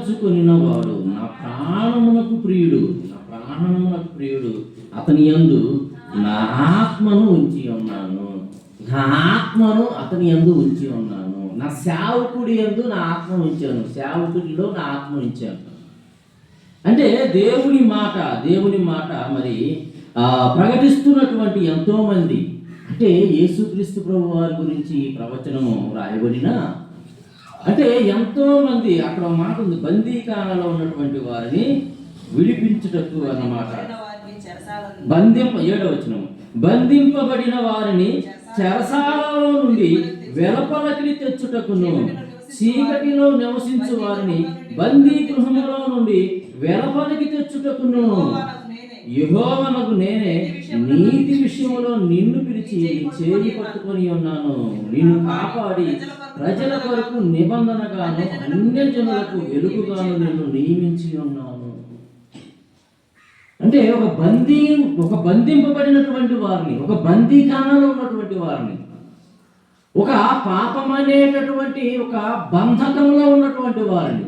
వాడు నా ప్రాణమునకు ప్రియుడు నా ప్రాణమునకు ప్రియుడు. అతని యందు నా ఆత్మను ఉంచి ఉన్నాను. నా ఆత్మను అతని యందు ఉంచి ఉన్నాను. నా సేవకుడి యందు నా ఆత్మ ఉంచాను. సేవకుడిలో నా ఆత్మ ఉంచాను. అంటే దేవుని మాట దేవుని మాట మరి ప్రకటిస్తున్నటువంటి ఎంతోమంది. అంటే యేసుక్రీస్తు ప్రభు వారి గురించి ప్రవచనము రాయబడిన అంటే ఎంతోమంది అక్కడ మాట ఉంది బందీకాలలో ఉన్నటువంటి వారిని విడిపించుటకు అన్నమాట. బంధింప ఏడవ వచ్చిన బంధింపబడిన వారిని చెరసాలలో నుండి వెలపలకి తెచ్చుటకును చీకటిలో నివసించు వారిని బందీ గృహములో నుండి వెలపలకి తెచ్చుటకును. యెహోవానకు నేనే నీతి విషయంలో నిన్ను పిలిచి చేయి పట్టుకొని ఉన్నాను. నిన్ను కాపాడి ప్రజల కొరకు నిబంధనగాను అన్య జనులకు వెలుగుగాను నిన్ను నియమించి ఉన్నాను. అంటే ఒక బందీ ఒక బంధింపబడినటువంటి వారిని ఒక బందీఖానాలో ఉన్నటువంటి వారిని ఒక పాపం అనేటటువంటి ఒక బంధకంలో ఉన్నటువంటి వారిని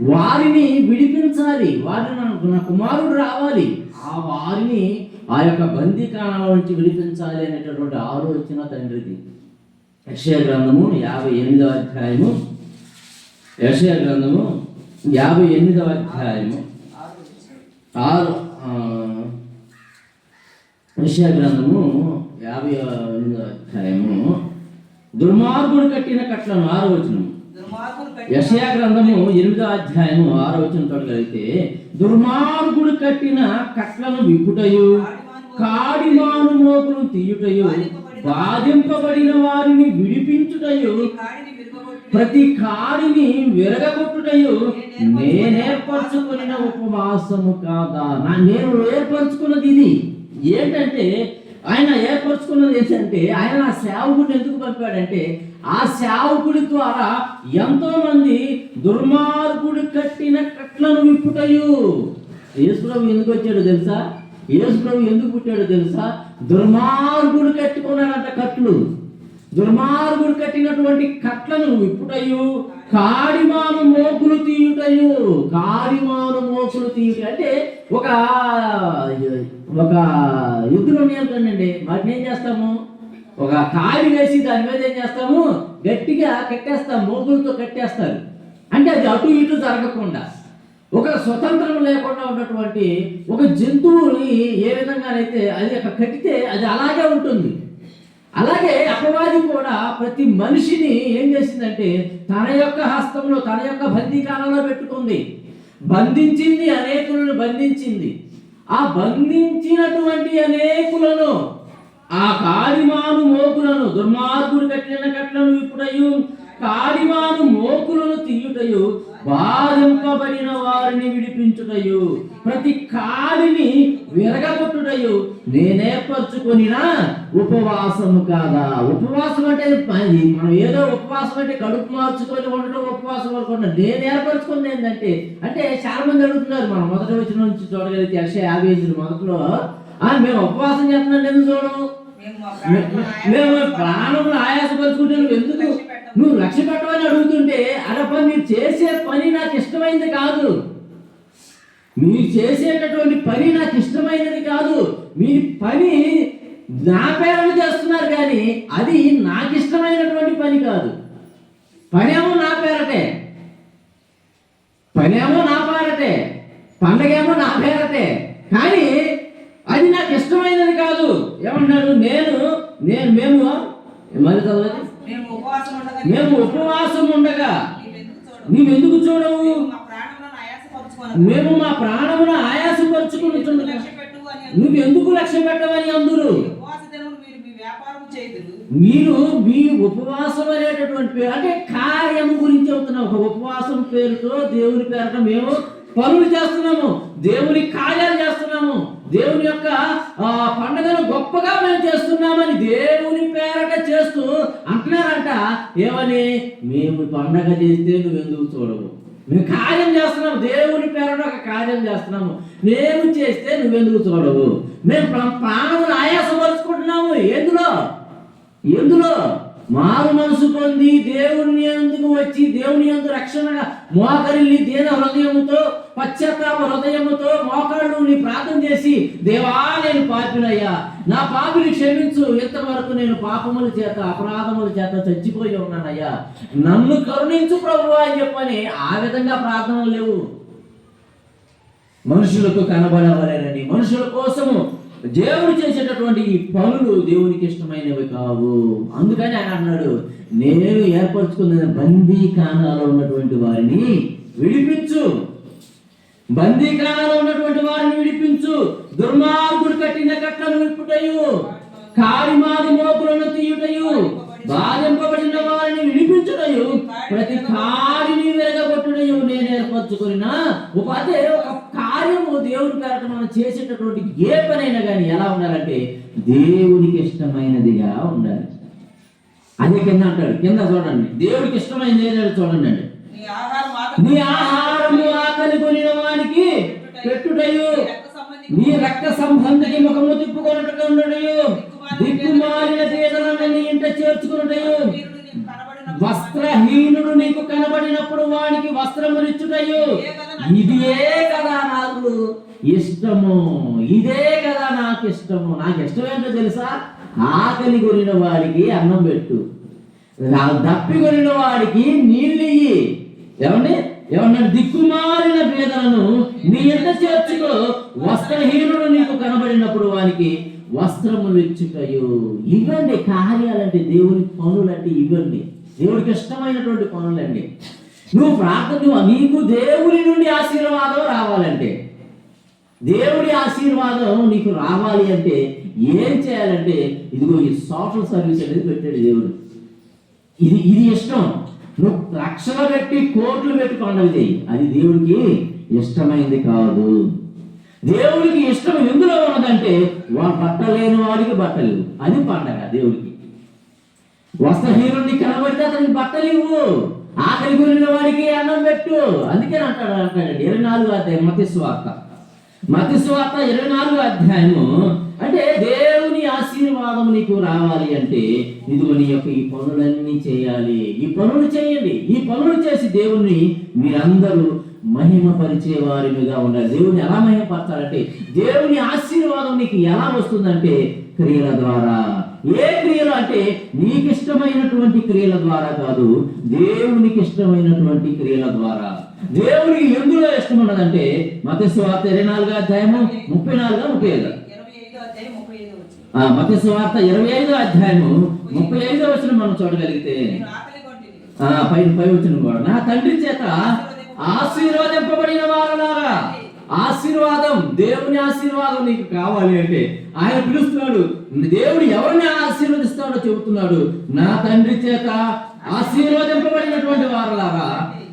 వారిని విడిపించాలి. వారిని నా కుమారుడు రావాలి. ఆ వారిని ఆ యొక్క బందీకాణాల నుంచి విడిపించాలి అనేటటువంటి ఆలోచన తండ్రిది. యక్షయ గ్రంథము యాభై ఎనిమిదవ అధ్యాయము. యక్షయ గ్రంథము యాభై ఎనిమిదవ అధ్యాయము. ఆరు యక్షయ గ్రంథము యాభై ఎనిమిదవ అధ్యాయము. దుర్మార్గుడు కట్టిన కట్లను ఆరో వచనము. యశయా గ్రంథము ఎనిమిదో అధ్యాయము ఆరో వచ్చిన దుర్మార్గుడు కట్టిన కట్లను విప్పుటయు కాడిమాను మోపులు తీయుటయు బాధింపబడిన వారిని విడిపించుటయు ప్రతి కాడిని విరగొట్టుటయు నేనేర్పరచుకున్న ఉపవాసము కాదా? నా నేను ఏర్పరచుకున్నది ఇది. ఏంటంటే ఆయన ఏర్పరచుకున్నది ఏంటంటే ఆయన నా సేవకుడిని ఎందుకు పంపాడంటే ఆ సేవకుడి ద్వారా ఎంతో మంది దుర్మార్గుడు కట్టిన కట్లను విప్పుటయు. యేసుప్రభు ఎందుకు వచ్చాడో తెలుసా? యేసుప్రభు ఎందుకు పుట్టాడో తెలుసా? దుర్మార్గుడు కట్టుకున్నాడంట కట్లు. దుర్మార్గుడు కట్టినటువంటి కట్లను విప్పుటయు కాడిమాను మోకులు తీయుటయు. కాడిమాను మోకులు తీయుట అంటే ఒక ఒక ఎద్దులు ఉన్నాయంటండి వాటిని ఏం చేస్తాము? ఒక కాడి వేసి దాని మీద ఏం చేస్తాము? గట్టిగా కట్టేస్తాం మోగులతో కట్టేస్తారు. అంటే అది అటు ఇటు జరగకుండా. ఒక స్వతంత్రం లేకుండా ఉన్నటువంటి ఒక జంతువుని ఏ విధంగానైతే అది అక్కడ కట్టితే అది అలాగే ఉంటుంది. అలాగే అపవాది కూడా ప్రతి మనిషిని ఏం చేసిందంటే తన యొక్క హస్తంలో తన యొక్క బందీకాలంలో పెట్టుకుంది. బంధించింది అనేకులను బంధించింది. ఆ బంధించినటువంటి అనేకులను ఆ కాడిమాను మోకులను దుర్మార్గుడు కట్టిన కట్లను ఇప్పుడయు కాడిమాను మోకులను తీయుటయు బాధింపబడిన వారిని విడిపించుటయు ప్రతి కాడిని విరగగొట్టుటయు నేనేర్పరచుకొనిన ఉపవాసము కాదా? ఉపవాసం అంటే మనం ఏదో ఉపవాసం అంటే కడుపు మార్చుకొని ఉండడం ఉపవాసం అనుకుంటున్నాం. నేను ఏర్పరచుకుంది ఏంటంటే అంటే చాలా మంది అడుగుతున్నారు మనం మొదటి వచ్చిన నుంచి చూడగలిగితే అక్షయ యాభై మొదట్లో ఆ మేము ఉపవాసం చేస్తున్నాం ఎందుకు చూడము? మేము ప్రాణములు ఆయాసపరుచుకుంటే నువ్వు ఎందుకు? నువ్వు లక్ష్య పెట్టమని అడుగుతుంటే అరప మీరు చేసే పని నాకు ఇష్టమైంది కాదు. మీరు చేసేటటువంటి పని నాకు ఇష్టమైనది కాదు. మీ పని నా పేరు చేస్తున్నారు కానీ అది నాకు ఇష్టమైనటువంటి పని కాదు. పనేమో నా పేరటే. పనేమో నా పేరటే. పండగేమో నా పేరటే. కానీ అది నాకు ఇష్టమైనది కాదు ఏమన్నాడు నేను నేను మేము మరి చదవాలి మేము ఉపవాసం ఉండగా నీవెందుకు చూడవు? మేము మా ప్రాణమును ఆయాసపరుచుకుని. నువ్వు ఎందుకు లక్ష్య పెట్టవని అందరు? మీరు మీ ఉపవాసం అనేటటువంటి పేరు అంటే కార్యం గురించి చెబుతున్నాం ఒక ఉపవాసం పేరుతో దేవుని పేరుట మేము పనులు చేస్తున్నాము. దేవుని కార్యాలు చేస్తున్నాము. దేవుని యొక్క ఆ, పండుగను గొప్పగా మేము చేస్తున్నామని దేవుని పేరట చేస్తూ అంటున్నారంట. ఏమని? మేము పండగ చేస్తే నువ్వు ఎందుకు చూడవు? మేము కార్యం చేస్తున్నాము దేవుని పేరట ఒక కార్యం చేస్తున్నాము. మేము చేస్తే నువ్వెందుకు చూడవు? మేము ప్రా- ఆయాసపరుచుకుంటున్నాము. ఎందులో? ఎందులో? మారు మనసు పొంది దేవుని ఎందుకు వచ్చి దేవుని ఎందు రక్షణగా మోకరిల్లి దేన హృదయముతో పశ్చాత్తాప హృదయముతో మోకాళ్ళు నీ ప్రార్థన చేసి దేవా నేను పాపినయ్యా నా పాపిని క్షమించు. ఇంతవరకు నేను పాపముల చేత అపరాధముల చేత చచ్చిపోయి ఉన్నానయ్యా. నన్ను కరుణించు ప్రభు అని చెప్పని ఆ విధంగా ప్రార్థనలు లేవు. మనుషులకు కనబడవలేనని మనుషుల కోసము దేవుడు చేసేటటువంటి ఈ పనులు దేవునికి ఇష్టమైనవి కావు. అందుకని ఆయన అన్నాడు నేను ఏర్పరచుకున్న బందీకాణాలలో ఉన్నటువంటి వారిని విడిపించు. బందీకానాలో ఉన్నటువంటి వారిని విడిపించు. దుర్మార్గుడు కట్టిన కట్టలు విప్పుటయు కారిమాది మోపులను తీయుటయు బాధింపబడిన వారిని విడిపించుటయు ప్రతి కాడిని వెరగబొట్టుటయు నేను ఏర్పరచుకున్న. ఉపాధి ఒక కార్యము దేవుని పేరట మనం చేసేటటువంటి ఏ ఉండాలంటే దేవునికి ఇష్టమైనదిగా ఉండాలి. అదే కింద అంటాడు కింద చూడండి. దేవుడికి ఇష్టమైనది ఏదో చూడండి అండి. నీ ఆహారం ఆహారము ఆకలి కొనిన వానికి పెట్టుటయు. నీ రక్త సంబంధికి ముఖము తిప్పుకొనటయు దిక్కుమాలిన పేదలను నీ ఇంట చేర్చుకున్నటయు వస్త్రహీనుడు నీకు కనబడినప్పుడు వానికి వస్త్రములిచ్చుటయు. ఇదే కదా నాకు. ఇష్టము. ఇదే కదా నాకు ఇష్టము నాకు ఇష్టం ఏంటో తెలుసా? ఆకలి కొనిన వాడికి అన్నం పెట్టు. దప్పి కొనిన వాడికి నీళ్ళు ఇయ్యి. ఏమండి? ఏమన్నా దిక్కుమారిన పేదలను నీ ఎంత చేర్చుకో. వస్త్రహీనుడు నీకు కనబడినప్పుడు వానికి వస్త్రములు ఇచ్చుటయు ఇవ్వండి కార్యాలంటే దేవుని పనులంటే ఇవ్వండి. దేవుడికి ఇష్టమైనటువంటి పనులండి. నువ్వు ప్రార్థన నీకు దేవుని నుండి ఆశీర్వాదం రావాలంటే. దేవుడి ఆశీర్వాదం నీకు రావాలి అంటే ఏం చేయాలంటే ఇదిగో ఈ సోషల్ సర్వీస్ అనేది పెట్టాడు దేవుడు. ఇది ఇది ఇష్టం. నువ్వు రక్షణ పెట్టి కోట్లు పెట్టి అది దేవుడికి ఇష్టమైంది కాదు. దేవుడికి ఇష్టం ఎందులో ఉన్నదంటే వా బట్టలేని వాడికి బట్టలు. అది పండగ దేవుడికి. వస్త్రహీనుడిని కనబడితే అతనికి బట్టలు ఇవ్వు. ఆకలి గురిన వాడికి అన్నం పెట్టు. అందుకే అంటాడు అంటాడు. ఇరవై నాలుగు అధ్యాయం మతి స్వార్థ మధుస్వార్త ఇరవై నాలుగు అధ్యాయము. అంటే దేవుని ఆశీర్వాదం నీకు రావాలి అంటే ఇదిగో నీ యొక్క ఈ పనులన్నీ చేయాలి. ఈ పనులు చేయండి. ఈ పనులు చేసి దేవుణ్ణి మీరందరూ మహిమ పరిచే వారిగా ఉండాలి. దేవుని ఎలా మహిమపరచాలంటే దేవుని ఆశీర్వాదం నీకు ఎలా వస్తుందంటే క్రియల ద్వారా. ఏ క్రియలు అంటే నీకు ఇష్టమైనటువంటి క్రియల ద్వారా కాదు దేవునికి ఇష్టమైనటువంటి క్రియల ద్వారా. దేవునికి ఎందులో ఇష్టం ఉన్నదంటే మతస్వార్త ఇరవై నాలుగు అధ్యాయము ముప్పై నాలుగు ముప్పై ఐదు. మతస్వార్త ఇరవై ఐదో అధ్యాయము ముప్పై ఐదో వచ్చిన మనం చూడగలిగితే పై పై వచ్చిన కూడా. నా తండ్రి చేత ఆశీర్వదింపబడిన వారులారా. ఆశీర్వాదం దేవుని ఆశీర్వాదం నీకు కావాలి అంటే ఆయన పిలుస్తున్నాడు దేవుడు ఎవరిని ఆశీర్వదిస్తాడో చెబుతున్నాడు నా తండ్రి చేత ఆశీర్వదింపబడినటువంటి వారలారా.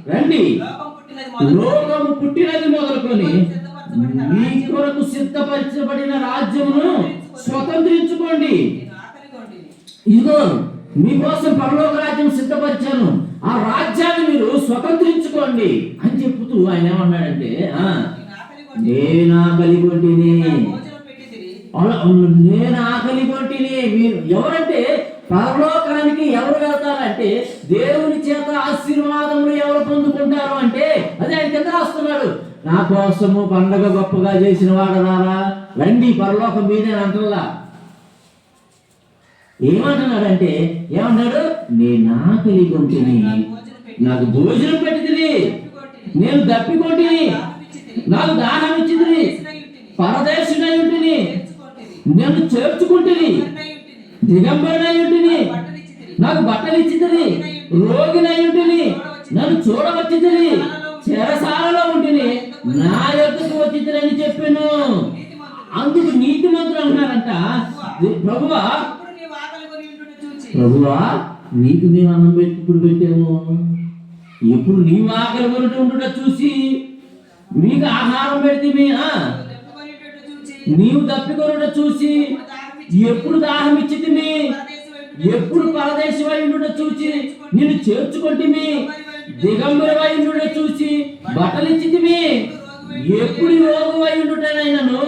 రండి. లోకం పుట్టినది లోకము పుట్టినది మొదలుకొని మీ కొరకు సిద్ధపరచబడిన రాజ్యమును స్వతంత్రించుకోండి. నేను ఇదిగో మీకోసం పరలోక రాజ్యం సిద్ధపరిచాను. ఆ రాజ్యాన్ని మీరు స్వతంత్రించుకోండి అని చెప్తూ ఆయన ఏమన్నాడంటే ఆ, నేను ఆకలి నేను కొట్టిని నేను ఆకలి కొట్టిని. మీరు ఎవరంటే పరలోకానికి ఎవరు వెళ్తారంటే దేవుని చేత ఆశీర్వాదములు ఎవరు పొందుకుంటారు అంటే అదే ఆయన కింద రాస్తున్నాడు. నా కోసము పండగ గొప్పగా చేసిన వాడు రారా? రండి పరలోకం మీదే అంటున్నా. ఏమంటున్నాడంటే ఏమంటాడు నేను ఆకలి కొంటిని నాకు భోజనం పెట్టి నేను దప్పికొంటిని నాకు దాహం ఇచ్చింది. పరదేశుడై నేను చేర్చుకుంటుని. ఉంటిని దిగంబరనై నాకు బట్టలు ఇచ్చితిని రోగినై నన్ను చూడవచ్చితిని. చెరసాలలో ఉంటిని. నా యొక్కకు వచ్చితిని చెప్పాను. అందుకు నీతి మంత్రులు అన్నారంట ప్రభువా. ప్రభువా నీకు మేము అన్నం పెట్టి ఇప్పుడు పెట్టాము ఎప్పుడు నీవు ఆకలి కొనట ఉండుట చూసి మీకు ఆహారం పెడితే ఆ, నీవు తప్పికొనుట చూసి ఎప్పుడు దాహం ఇచ్చితిమి? పరదేశం ఎప్పుడు పరదేశం చూసి నిన్ను చేర్చుకుంటుమి? దిగంబర ఉండుట చూసి బట్టలు ఇచ్చితిమి ఎప్పుడు రోగు ఉండుటనైనను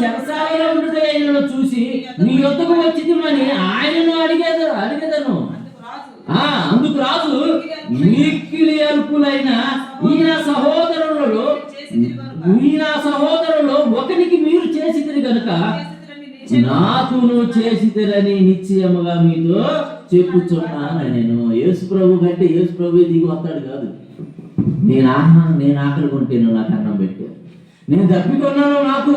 చెరసాలలో ఉండుటైనను చూసి నీ యొద్దకు వచ్చితిమని ఆయనను అడిగేదను. అడిగేదను అందుకు రాజు నిశ్చయం నాకును చేసిదిరని నిశ్చయముగా మీతో చెప్పుచున్నాను నేను. యేసు ప్రభు కంటే యేసు ప్రభు దిగి వస్తాడు కాదు. నేను ఆహారం నేను ఆకలి కొంటేను నాకు అన్నం పెట్టు. నేను దప్పికొన్నాను నాకు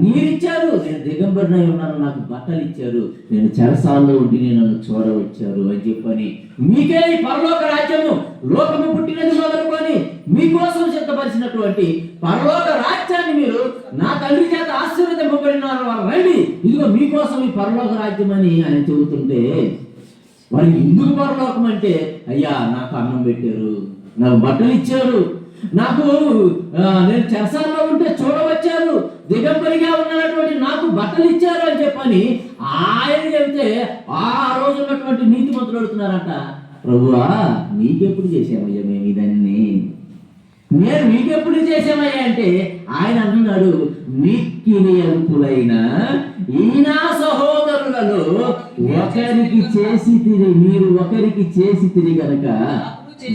నీరిచ్చారు. నేను దిగంబరినై ఉన్నాను నాకు బట్టలు ఇచ్చారు నేను చెరసాల్లో ఉండి నేను నన్ను చూడవచ్చారు అని చెప్పని మీకే ఈ పరలోక రాజ్యము లోకము పుట్టినది మొదలుకొని మీకోసం సిద్ధపరిచినటువంటి పరలోక రాజ్యాన్ని మీరు నా తండ్రి చేత ఆశీర్వదింపబడినారు వాళ్ళు రండి. ఇదిగో మీకోసం ఈ పరలోక రాజ్యం అని ఆయన చెబుతుంటే మరి ఎందుకు పరలోకం అంటే అయ్యా నాకు అన్నం పెట్టారు నాకు బట్టలు ఇచ్చారు నాకు నేను చెరసాల్లో ఉంటే చూడవచ్చారు. దిగంబరిగా ఉన్నటువంటి నాకు బట్టలు ఇచ్చారు అని చెప్పని ఆయన చెబితే ఆ రోజు ఉన్నటువంటి నీతి మంత్రులు అడుగుతున్నారట. ప్రభువా నీకెప్పుడు చేసామయ్యా మేము ఇదన్నీ? నేను మీకెప్పుడు చేసామయ్యా అంటే ఆయన అంటున్నాడు మిక్కిని అల్పులైన ఈ నా సహోదరులలో ఒకరికి చేసి తిరిగి మీరు ఒకరికి చేసి తిరిగి గనక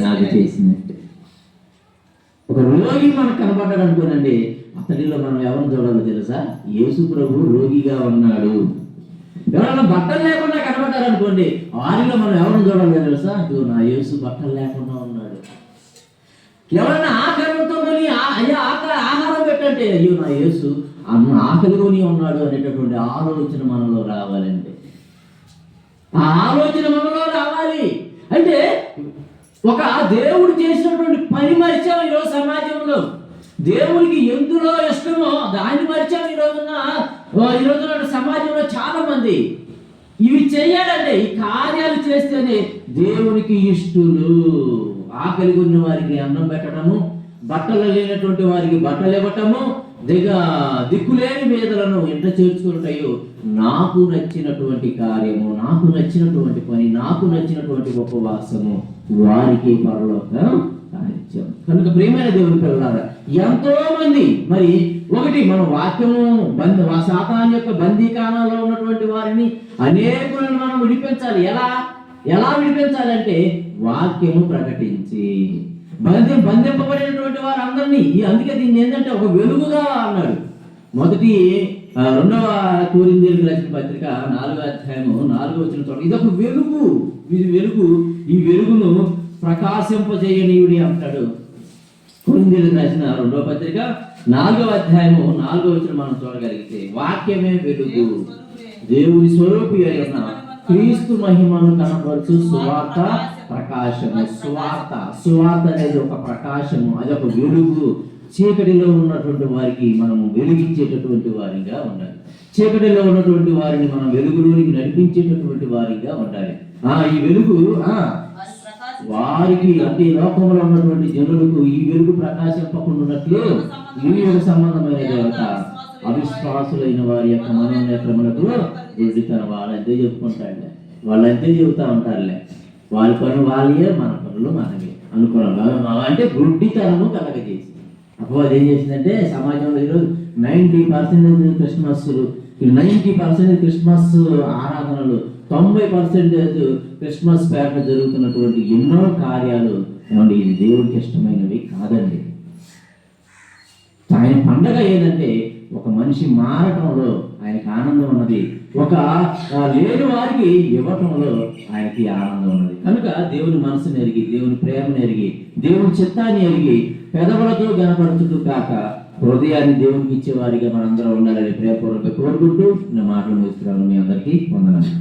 నాకు చేసినట్టు. ఒక రోగి మనకు కనబడ్డాడు అనుకోనండి. అతడిలో మనం ఎవరిని చూడాలో తెలుసా? యేసు ప్రభు రోగిగా ఉన్నాడు. ఎవరైనా బట్టలు లేకుండా కనబడ్డారు అనుకోండి వారిలో మనం ఎవరిని చూడాలో తెలుసా? ఇదిగో నా యేసు బట్టలు లేకుండా ఉన్నాడు. ఎవరైనా ఆకలితో కొని అయ్యా ఆకలి ఆహారం పెట్టంటే అయ్యో నా యేసు అన్న ఆకలి ఉన్నాడు అనేటటువంటి ఆలోచన మనలో రావాలండి. ఆ ఆలోచన మనలో రావాలి. అంటే ఒక దేవుడు చేసినటువంటి పని మరిచాం ఈరోజు సమాజంలో. దేవునికి ఎందులో ఇష్టమో దాన్ని మరిచాం ఈ రోజున ఈ రోజున సమాజంలో చాలా మంది ఇవి చెయ్యాలండి ఈ కార్యాలు చేస్తేనే దేవునికి ఇష్టలు. ఆకలి ఉన్న వారికి అన్నం పెట్టడము బట్టలు లేనటువంటి వారికి బట్టలు ఇవ్వటము దిగ దిక్కులేని వేదలను ఎంత చేర్చుకుంటాయో నాకు నచ్చినటువంటి కార్యము నాకు నచ్చినటువంటి పని నాకు నచ్చినటువంటి ఉపవాసము వారికి పరలోక సాహిత్యం కనుక ప్రియమైన దేవుని పిల్లలారా ఎంతో మంది మరి ఒకటి మన వాక్యము బంధ సాతాన్ యొక్క బందీకాణంలో ఉన్నటువంటి వారిని అనేకులను మనం విడిపించాలి. ఎలా? ఎలా విడిపించాలంటే వాక్యము ప్రకటించి. బంధి బంధింపబడినటువంటి వారు అందరినీ అందుకే దీన్ని ఏంటంటే ఒక వెలుగుగా అన్నాడు. మొదటి రెండవ కోరిందేలకు రాసిన పత్రిక నాలుగో అధ్యాయము నాలుగో వచ్చిన చోట ఇది ఒక వెలుగు. ఇది వెలుగు ఈ వెలుగును ప్రకాశింపజేయనీయుడి అంటాడు. కొరిందీలకు రాసిన రెండవ పత్రిక నాలుగవ అధ్యాయము నాలుగో వచ్చిన మనం చూడగలిగితే వాక్యమే వెలుగు. దేవుని స్వరూపి అయిన క్రీస్తు మహిమను కనపరచు సువార్త ప్రకాశము. సువార్త. సువార్త అనేది ఒక ప్రకాశము. అది ఒక వెలుగు. చీకటిలో ఉన్నటువంటి వారికి మనము వెలిగించేటటువంటి వారిగా ఉండాలి. చీకటిలో ఉన్నటువంటి వారిని మనం వెలుగులోనికి నడిపించేటటువంటి వారిగా ఉండాలి. ఆ ఈ వెలుగు ఆ వారికి అంటే ఈ లోకంలో ఉన్నటువంటి జనులకు ఈ వెలుగు ప్రకాశింపకుండాన్నట్లు ఈ సంబంధమైన దేవత అవిశ్వాసులైన వారి యొక్క మనోనేత్రములకు గుడ్డితనం వాళ్ళు అంతే చెప్పుకుంటారులే. వాళ్ళు అంతే చెబుతా ఉంటారులే. వాళ్ళ పనులు వాళ్ళే మన పనులు మనమే అనుకున్నాం అంటే గుడ్డితనము కలగజేసి అప్పుడు అది ఏం చేసిందంటే సమాజంలో ఈరోజు ninety percentage Christmas ninety percentage Christmas ఆరాధనలు తొంభై పర్సెంటేజ్ క్రిస్మస్ పేట జరుగుతున్నటువంటి ఎన్నో కార్యాలు ఏమండి ఇది దేవుడికి ఇష్టమైనవి కాదండి. ఆయన పండగ ఏదంటే ఒక మనిషి మారటంలో ఆయనకి ఆనందం ఉన్నది. ఒక లేని వారికి ఇవ్వటంలో ఆయనకి ఆనందం ఉన్నది. కనుక దేవుని మనసుని ఎరిగి దేవుని ప్రేమను ఎరిగి దేవుని చిత్తాన్ని ఎరిగి పెదవులతో గనపడుతుడు కాక హృదయాన్ని దేవునికి ఇచ్చే వారిగా మనందరం ఉండాలని ప్రేమపూర్వక కోరుకుంటూ నేను మాటలు ముగిస్తున్నాను. మీ అందరికీ వందనాలు.